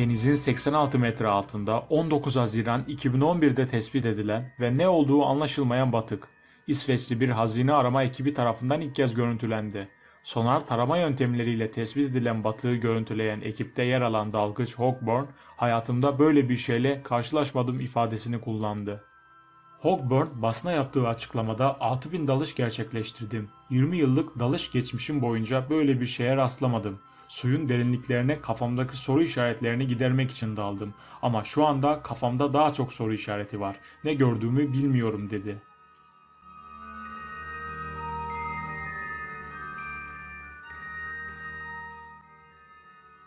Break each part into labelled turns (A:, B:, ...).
A: Denizin 86 metre altında 19 Haziran 2011'de tespit edilen ve ne olduğu anlaşılmayan batık, İsveçli bir hazine arama ekibi tarafından ilk kez görüntülendi. Sonar tarama yöntemleriyle tespit edilen batığı görüntüleyen ekipte yer alan dalgıç Hawkburn, hayatımda böyle bir şeyle karşılaşmadım ifadesini kullandı. Hogburn basına yaptığı açıklamada 6000 dalış gerçekleştirdim. 20 yıllık dalış geçmişim boyunca böyle bir şeye rastlamadım. Suyun derinliklerine kafamdaki soru işaretlerini gidermek için daldım. Ama şu anda kafamda daha çok soru işareti var. Ne gördüğümü bilmiyorum dedi.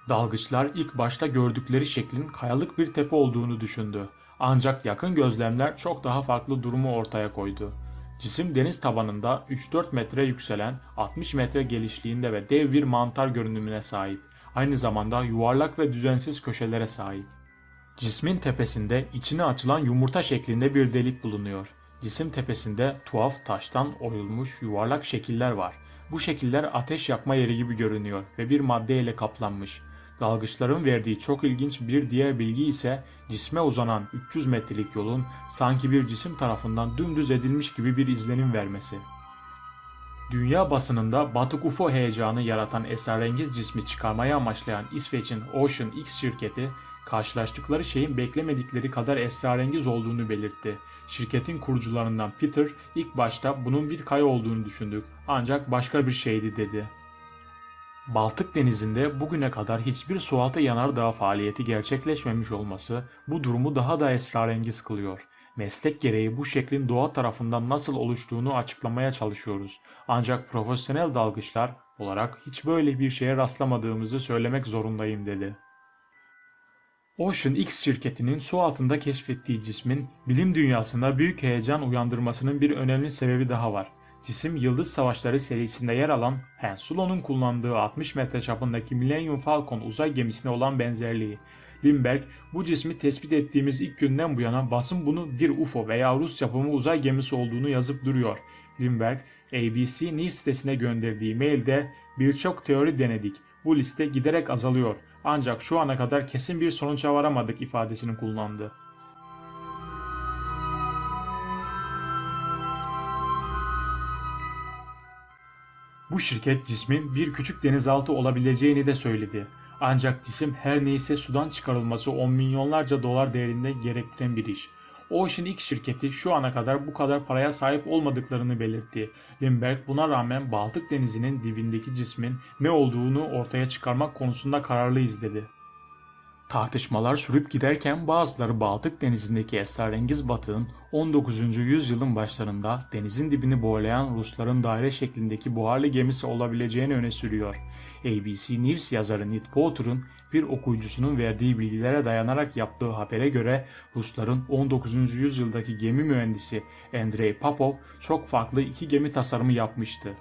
A: Dalgıçlar ilk başta gördükleri şeklin kayalık bir tepe olduğunu düşündü. Ancak yakın gözlemler çok daha farklı durumu ortaya koydu. Cisim deniz tabanında 3-4 metre yükselen 60 metre genişliğinde ve dev bir mantar görünümüne sahip. Aynı zamanda yuvarlak ve düzensiz köşelere sahip. Cismin tepesinde içine açılan yumurta şeklinde bir delik bulunuyor. Cisim tepesinde tuhaf taştan oyulmuş yuvarlak şekiller var. Bu şekiller ateş yakma yeri gibi görünüyor ve bir maddeyle kaplanmış. Dalgıçların verdiği çok ilginç bir diğer bilgi ise cisme uzanan 300 metrelik yolun sanki bir cisim tarafından dümdüz edilmiş gibi bir izlenim vermesi. Dünya basınında batık UFO heyecanı yaratan esrarengiz cismi çıkarmaya amaçlayan İsveç'in Ocean X şirketi karşılaştıkları şeyin beklemedikleri kadar esrarengiz olduğunu belirtti. Şirketin kurucularından Peter ilk başta bunun bir kaya olduğunu düşündük ancak başka bir şeydi dedi. Baltık Denizi'nde bugüne kadar hiçbir sualtı yanardağ faaliyeti gerçekleşmemiş olması bu durumu daha da esrarengiz kılıyor. Meslek gereği bu şeklin doğa tarafından nasıl oluştuğunu açıklamaya çalışıyoruz. Ancak profesyonel dalgıçlar olarak hiç böyle bir şeye rastlamadığımızı söylemek zorundayım dedi. Ocean X şirketinin su altında keşfettiği cismin bilim dünyasında büyük heyecan uyandırmasının bir önemli sebebi daha var. Cisim Yıldız Savaşları serisinde yer alan Han Solo'nun kullandığı 60 metre çapındaki Millennium Falcon uzay gemisine olan benzerliği. Lindbergh bu cismi tespit ettiğimiz ilk günden bu yana basın bunu bir UFO veya Rus yapımı uzay gemisi olduğunu yazıp duruyor. Lindbergh ABC News sitesine gönderdiği mailde birçok teori denedik. Bu liste giderek azalıyor. Ancak şu ana kadar kesin bir sonuca varamadık ifadesini kullandı. Bu şirket cismin bir küçük denizaltı olabileceğini de söyledi. Ancak cisim her neyse sudan çıkarılması 10 milyonlarca dolar değerinde gerektiren bir iş. Ocean X şirketi şu ana kadar bu kadar paraya sahip olmadıklarını belirtti. Lindbergh buna rağmen Baltık Denizi'nin dibindeki cismin ne olduğunu ortaya çıkarmak konusunda kararlıyız dedi. Tartışmalar sürüp giderken bazıları Baltık Denizi'ndeki esrarengiz batığın 19. yüzyılın başlarında denizin dibini boğlayan Rusların daire şeklindeki buharlı gemisi olabileceğini öne sürüyor. ABC News yazarı Ned Potter'ın bir okuyucusunun verdiği bilgilere dayanarak yaptığı habere göre Rusların 19. yüzyıldaki gemi mühendisi Andrei Popov çok farklı iki gemi tasarımı yapmıştı.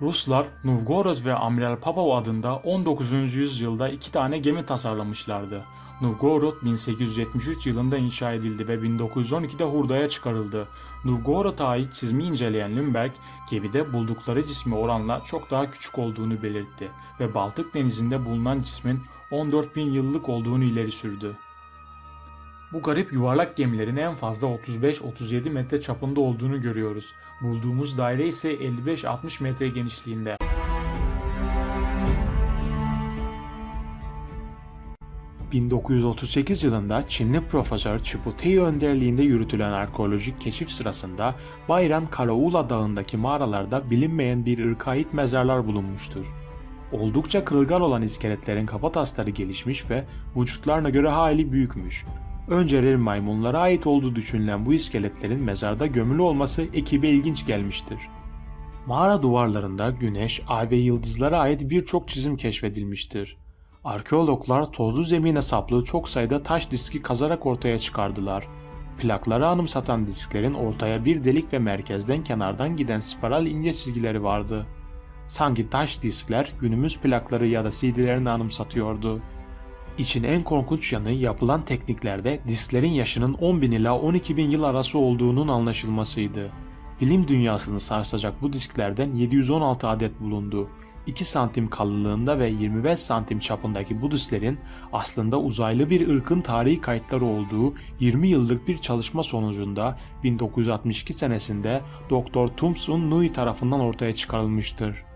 A: Ruslar Novgorod ve Amiral Popov adında 19. yüzyılda iki tane gemi tasarlamışlardı. Novgorod 1873 yılında inşa edildi ve 1912'de hurdaya çıkarıldı. Novgorod'a ait çizimi inceleyen Lindbergh, gemide buldukları cismi oranla çok daha küçük olduğunu belirtti ve Baltık denizinde bulunan cismin 14 bin yıllık olduğunu ileri sürdü. Bu garip yuvarlak gemilerin en fazla 35-37 metre çapında olduğunu görüyoruz. Bulduğumuz daire ise 55-60 metre genişliğinde. ...1938 yılında Çinli Profesör Chiputei önderliğinde yürütülen arkeolojik keşif sırasında Bayram Karaula Dağı'ndaki mağaralarda bilinmeyen bir ırka ait mezarlar bulunmuştur. Oldukça kırılgan olan iskeletlerin kafa tasları gelişmiş ve vücutlarına göre hali büyükmüş. Önceleri maymunlara ait olduğu düşünülen bu iskeletlerin mezarda gömülü olması ekibe ilginç gelmiştir. Mağara duvarlarında güneş, ay ve yıldızlara ait birçok çizim keşfedilmiştir. Arkeologlar tozlu zemine saplı çok sayıda taş diski kazarak ortaya çıkardılar. Plakları anımsatan disklerin ortaya bir delik ve merkezden kenardan giden spiral ince çizgileri vardı. Sanki taş diskler günümüz plakları ya da CD'lerini anımsatıyordu. İçin en korkunç yanı yapılan tekniklerde disklerin yaşının 10 bin ila 12 bin yıl arası olduğunun anlaşılmasıydı. Bilim dünyasını sarsacak bu disklerden 716 adet bulundu. 2 santim kalınlığında ve 25 santim çapındaki bu dislerin aslında uzaylı bir ırkın tarihi kayıtları olduğu 20 yıllık bir çalışma sonucunda 1962 senesinde Dr. Thomson Nui tarafından ortaya çıkarılmıştır.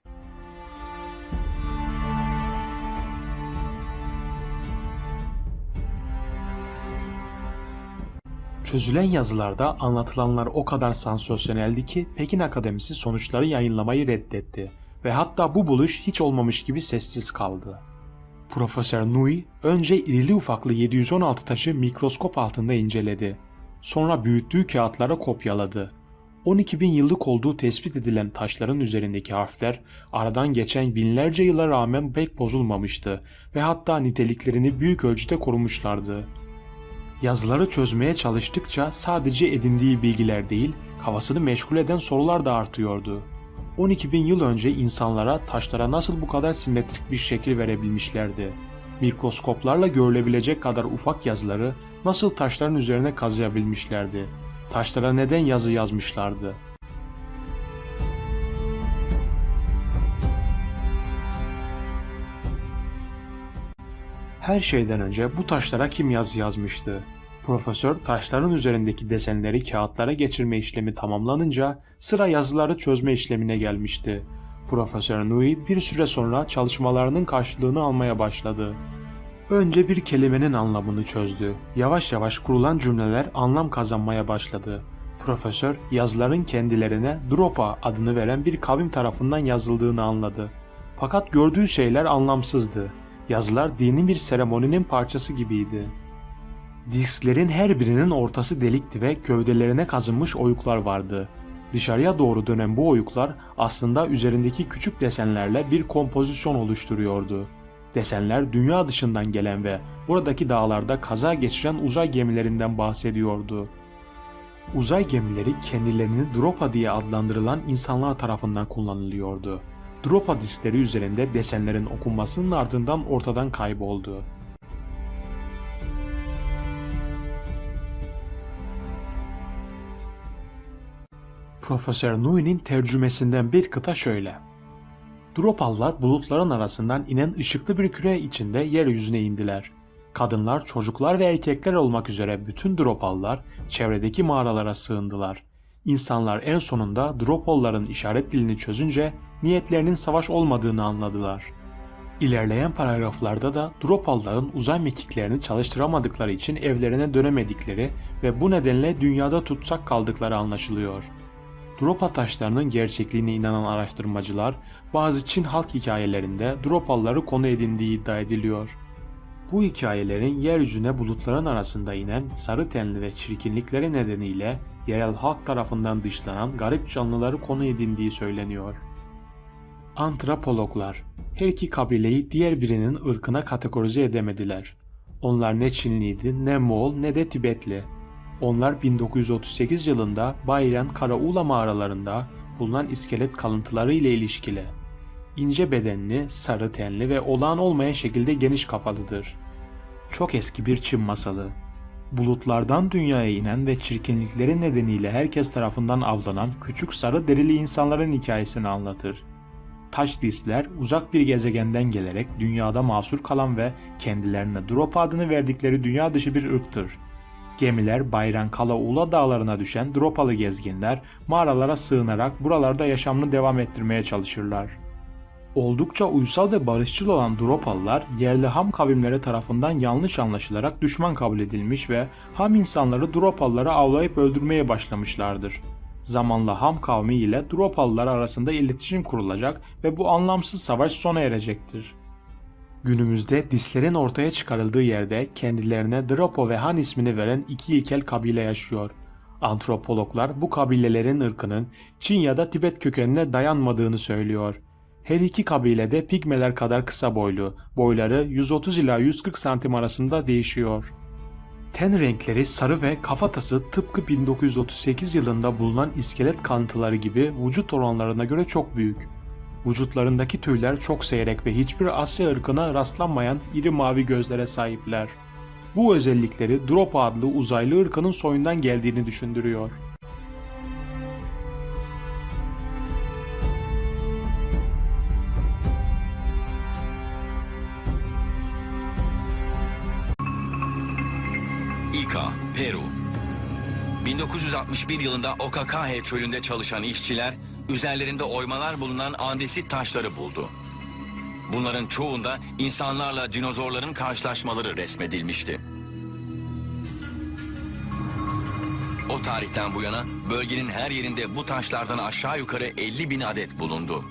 A: Çözülen yazılarda anlatılanlar o kadar sansasyoneldi ki Pekin Akademisi sonuçları yayınlamayı reddetti ve hatta bu buluş hiç olmamış gibi sessiz kaldı. Profesör Nui önce irili ufaklı 716 taşı mikroskop altında inceledi. Sonra büyüttüğü kağıtlara kopyaladı. 12 bin yıllık olduğu tespit edilen taşların üzerindeki harfler aradan geçen binlerce yıla rağmen pek bozulmamıştı ve hatta niteliklerini büyük ölçüde korumuşlardı. Yazıları çözmeye çalıştıkça sadece edindiği bilgiler değil, kafasını meşgul eden sorular da artıyordu. 12 bin yıl önce insanlara taşlara nasıl bu kadar simetrik bir şekil verebilmişlerdi? Mikroskoplarla görülebilecek kadar ufak yazıları nasıl taşların üzerine kazıyabilmişlerdi? Taşlara neden yazı yazmışlardı? Her şeyden önce bu taşlara kim yazı yazmıştı? Profesör taşların üzerindeki desenleri kağıtlara geçirme işlemi tamamlanınca sıra yazıları çözme işlemine gelmişti. Profesör Nui bir süre sonra çalışmalarının karşılığını almaya başladı. Önce bir kelimenin anlamını çözdü. Yavaş yavaş kurulan cümleler anlam kazanmaya başladı. Profesör yazıların kendilerine Dropa adını veren bir kavim tarafından yazıldığını anladı. Fakat gördüğü şeyler anlamsızdı. Yazılar dini bir seremoninin parçası gibiydi. Disklerin her birinin ortası delikti ve gövdelerine kazınmış oyuklar vardı. Dışarıya doğru dönen bu oyuklar aslında üzerindeki küçük desenlerle bir kompozisyon oluşturuyordu. Desenler dünya dışından gelen ve buradaki dağlarda kaza geçiren uzay gemilerinden bahsediyordu. Uzay gemileri kendilerini Dropa diye adlandırılan insanlar tarafından kullanılıyordu. Dropa diskleri üzerinde desenlerin okunmasının ardından ortadan kayboldu. Profesör Nui'nin tercümesinden bir kıta şöyle. Dropallar bulutların arasından inen ışıklı bir küre içinde yeryüzüne indiler. Kadınlar, çocuklar ve erkekler olmak üzere bütün Dropallar çevredeki mağaralara sığındılar. İnsanlar en sonunda Dropalların işaret dilini çözünce niyetlerinin savaş olmadığını anladılar. İlerleyen paragraflarda da Dropalların uzay mekiklerini çalıştıramadıkları için evlerine dönemedikleri ve bu nedenle dünyada tutsak kaldıkları anlaşılıyor. Dropa taşlarının gerçekliğine inanan araştırmacılar bazı Çin halk hikayelerinde Dropalları konu edindiği iddia ediliyor. Bu hikayelerin yeryüzüne bulutların arasında inen sarı tenli ve çirkinlikleri nedeniyle yerel halk tarafından dışlanan garip canlıları konu edindiği söyleniyor. Antropologlar her iki kabileyi diğer birinin ırkına kategorize edemediler. Onlar ne Çinliydi, ne Moğol, ne de Tibetli. Onlar 1938 yılında Bayren Karaula mağaralarında bulunan iskelet kalıntıları ile ilişkili. İnce bedenli, sarı tenli ve olağan olmayan şekilde geniş kafalıdır. Çok eski bir Çin masalı. Bulutlardan dünyaya inen ve çirkinlikleri nedeniyle herkes tarafından avlanan küçük sarı derili insanların hikayesini anlatır. Taş disler uzak bir gezegenden gelerek dünyada mahsur kalan ve kendilerine Drop adını verdikleri dünya dışı bir ırktır. Gemiler Bayran Kala Ula dağlarına düşen Dropalı gezginler mağaralara sığınarak buralarda yaşamını devam ettirmeye çalışırlar. Oldukça uysal ve barışçıl olan Dropalılar yerli Ham kavimleri tarafından yanlış anlaşılarak düşman kabul edilmiş ve Ham insanları Dropalıları avlayıp öldürmeye başlamışlardır. Zamanla Ham kavmi ile Dropalılar arasında iletişim kurulacak ve bu anlamsız savaş sona erecektir. Günümüzde dislerin ortaya çıkarıldığı yerde kendilerine Dropo ve Han ismini veren iki ilkel kabile yaşıyor. Antropologlar bu kabilelerin ırkının Çin ya da Tibet kökenine dayanmadığını söylüyor. Her iki kabile de pigmeler kadar kısa boylu, boyları 130 ila 140 santim arasında değişiyor. Ten renkleri sarı ve kafatası tıpkı 1938 yılında bulunan iskelet kanıtları gibi vücut oranlarına göre çok büyük. Vücutlarındaki tüyler çok seyrek ve hiçbir Asya ırkına rastlanmayan iri mavi gözlere sahipler. Bu özellikleri Dropa adlı uzaylı ırkının soyundan geldiğini düşündürüyor.
B: 1961 yılında Okakahe çölünde çalışan işçiler, üzerlerinde oymalar bulunan andesit taşları buldu. Bunların çoğunda insanlarla dinozorların karşılaşmaları resmedilmişti. O tarihten bu yana bölgenin her yerinde bu taşlardan aşağı yukarı 50 bin adet bulundu.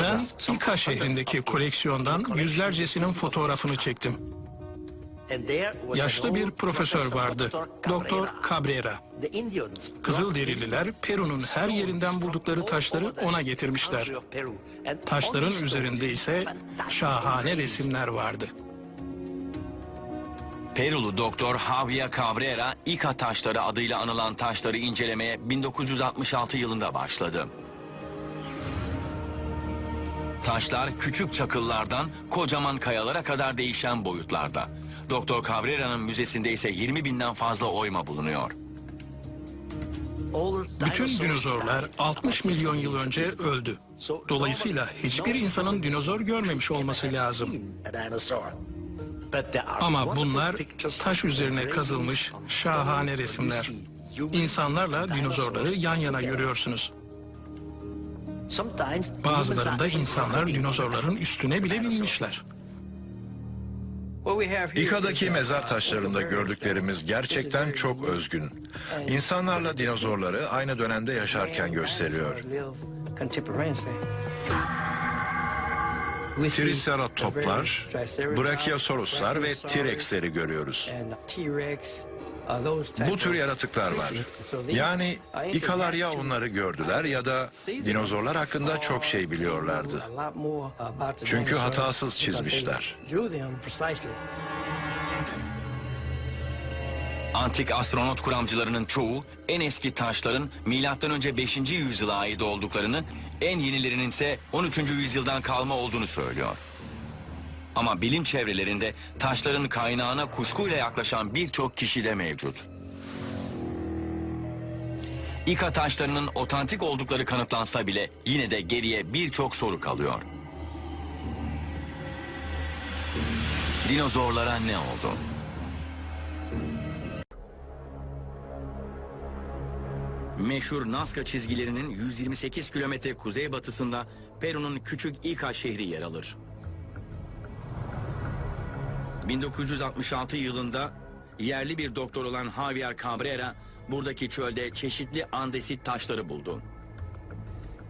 C: Ben İka şehrindeki koleksiyondan yüzlercesinin fotoğrafını çektim. Yaşlı bir profesör vardı, Doktor Cabrera. Kızılderililer Peru'nun her yerinden buldukları taşları ona getirmişler. Taşların üzerinde ise şahane resimler vardı.
B: Perulu doktor Javier Cabrera, İka taşları adıyla anılan taşları incelemeye 1966 yılında başladı. Taşlar küçük çakıllardan kocaman kayalara kadar değişen boyutlarda. Doktor Cabrera'nın müzesinde ise 20 binden fazla oyma bulunuyor.
C: Bütün dinozorlar 60 milyon yıl önce öldü. Dolayısıyla hiçbir insanın dinozor görmemiş olması lazım. Ama bunlar taş üzerine kazılmış şahane resimler. İnsanlarla dinozorları yan yana görüyorsunuz. Bazılarında insanlar dinozorların üstüne bile binmişler.
D: İKA'daki mezar taşlarında gördüklerimiz gerçekten çok özgün. İnsanlarla dinozorları aynı dönemde yaşarken gösteriyor. Triceratoplar, Brachiosauruslar ve T-Rex'leri görüyoruz. Bu tür yaratıklar var. Yani İKA'lar ya onları gördüler ya da dinozorlar hakkında çok şey biliyorlardı. Çünkü hatasız çizmişler.
B: Antik astronot kuramcılarının çoğu en eski taşların M.Ö. 5. yüzyıla ait olduklarını, en yenilerinin ise 13. yüzyıldan kalma olduğunu söylüyor. Ama bilim çevrelerinde taşların kaynağına kuşkuyla yaklaşan birçok kişi de mevcut. İka taşlarının otantik oldukları kanıtlansa bile yine de geriye birçok soru kalıyor. Dinozorlara ne oldu? Meşhur Nazca çizgilerinin 128 kilometre kuzeybatısında Peru'nun küçük İka şehri yer alır. 1966 yılında yerli bir doktor olan Javier Cabrera buradaki çölde çeşitli andesit taşları buldu.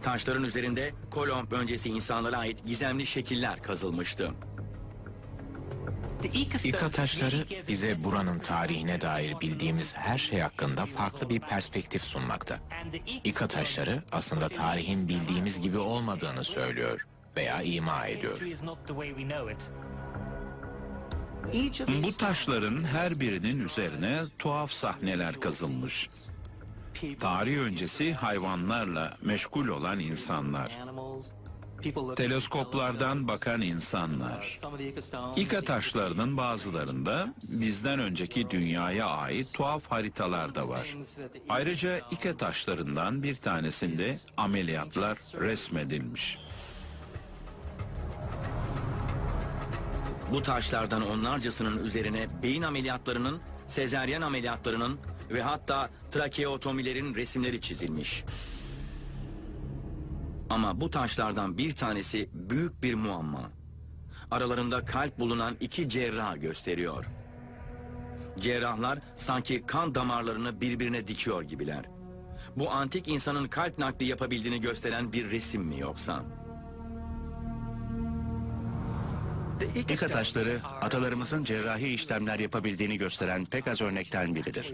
B: Taşların üzerinde Kolomb öncesi insanlara ait gizemli şekiller kazılmıştı.
E: İka taşları bize buranın tarihine dair bildiğimiz her şey hakkında farklı bir perspektif sunmakta. İka taşları aslında tarihin bildiğimiz gibi olmadığını söylüyor veya ima ediyor.
F: Bu taşların her birinin üzerine tuhaf sahneler kazılmış. Tarih öncesi hayvanlarla meşgul olan insanlar. Teleskoplardan bakan insanlar. İka taşlarının bazılarında bizden önceki dünyaya ait tuhaf haritalar da var. Ayrıca İka taşlarından bir tanesinde ameliyatlar resmedilmiş.
B: Bu taşlardan onlarcasının üzerine beyin ameliyatlarının, sezeryen ameliyatlarının ve hatta trakeotomilerin resimleri çizilmiş. Ama bu taşlardan bir tanesi büyük bir muamma. Aralarında kalp bulunan iki cerrah gösteriyor. Cerrahlar sanki kan damarlarını birbirine dikiyor gibiler. Bu antik insanın kalp nakli yapabildiğini gösteren bir resim mi yoksa?
E: İka taşları atalarımızın cerrahi işlemler yapabildiğini gösteren pek az örnekten biridir.